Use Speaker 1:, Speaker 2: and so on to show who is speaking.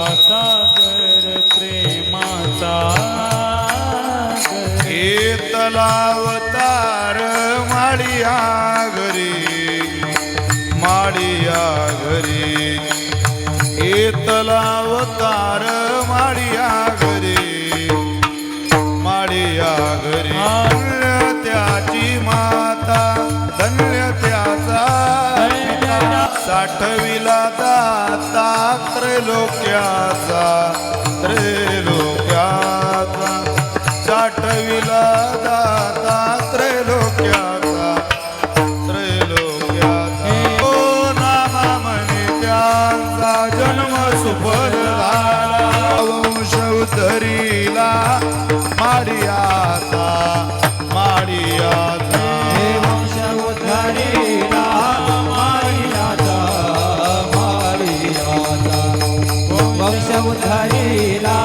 Speaker 1: सागर प्रेमाचा
Speaker 2: हे तलावतार माडिया घरी माडिया घरी हे तलावतार माडिया घरी माडिया घरी धन्य त्याची माता धन्य त्याचा साठविला दाता त्रैलोक्याचा त्रैलोक्याचा साठविला दाता त्रैलोक्याचा त्रैलोक्याचा ओ नामा म्हणे त्यांचा जन्म सुफल झाला. वंश
Speaker 1: उधरिला